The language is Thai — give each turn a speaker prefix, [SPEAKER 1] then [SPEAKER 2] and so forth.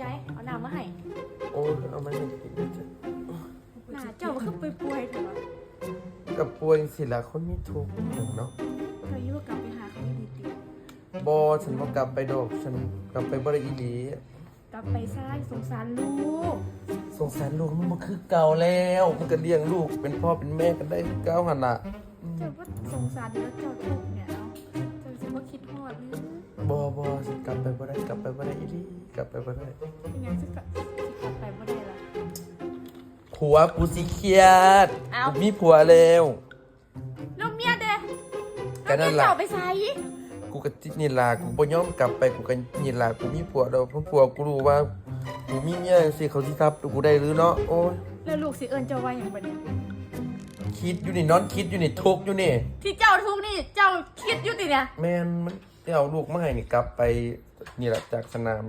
[SPEAKER 1] ยายเอาน้ำมาให้
[SPEAKER 2] โอ้ยเอามาให้กินนะจ๊ะ
[SPEAKER 1] หน้าเจ้ามันคือป่วยๆเถอะวะ
[SPEAKER 2] กับป่วยสิละคนมีทุกข์เนาะ
[SPEAKER 1] เจ้าอยู่กลับไปหาเขาดีดี
[SPEAKER 2] บอฉันบ่กลับไปดอกฉันกลับไปบ่ได้อีหลี
[SPEAKER 1] ๆกลับไปซ้ายสงสารลูก
[SPEAKER 2] สงสารลูกมันบ่คือเก่าแล้วมันก็เลี้ยงลูกเป็นพ่อเป็นแม่กันได้คือเก่าหั่นน่ะอืม
[SPEAKER 1] เจ้าว่าสงสารแล้วเจ้าทุกข์เนี่ยเนา
[SPEAKER 2] บอบอฉันกลับไปบ่ได้กลับไปบ่ได้อีหลีกลับไปบ่ได้
[SPEAKER 1] เป็นยังสิกลับสิกลับไปบ่ได้ล่ะ
[SPEAKER 2] ผัวกูสิเครียด
[SPEAKER 1] เอ้า
[SPEAKER 2] กู มีผัวแล้ว
[SPEAKER 1] แล้วเมียเด้
[SPEAKER 2] ก็นั่นล่ะ
[SPEAKER 1] เจ้าไปไส
[SPEAKER 2] กูก็ติดนี่ล่ะกูบ่ยอมกลับไปกูก็นี่ล่ะกูมีผัวแล้วเพราะผัวกูรู้ว่ากูมีเมียจังซี่เขาสิทับกูได้หรือเนาะโอ้ย
[SPEAKER 1] แล้วลูกสิเอิ้นเจ้าว่าหยังบัดนี้
[SPEAKER 2] คิดอยู่นี่นอนคิดอยู่นี่ทุกข์อยู่นี่
[SPEAKER 1] ที่เจ้าทุกข์นี่เจ้าคิดอยู่ติเนี่ย
[SPEAKER 2] แม่นมัน เอาลูกมาให้นี่กลับไปนี่แหละจากสนาม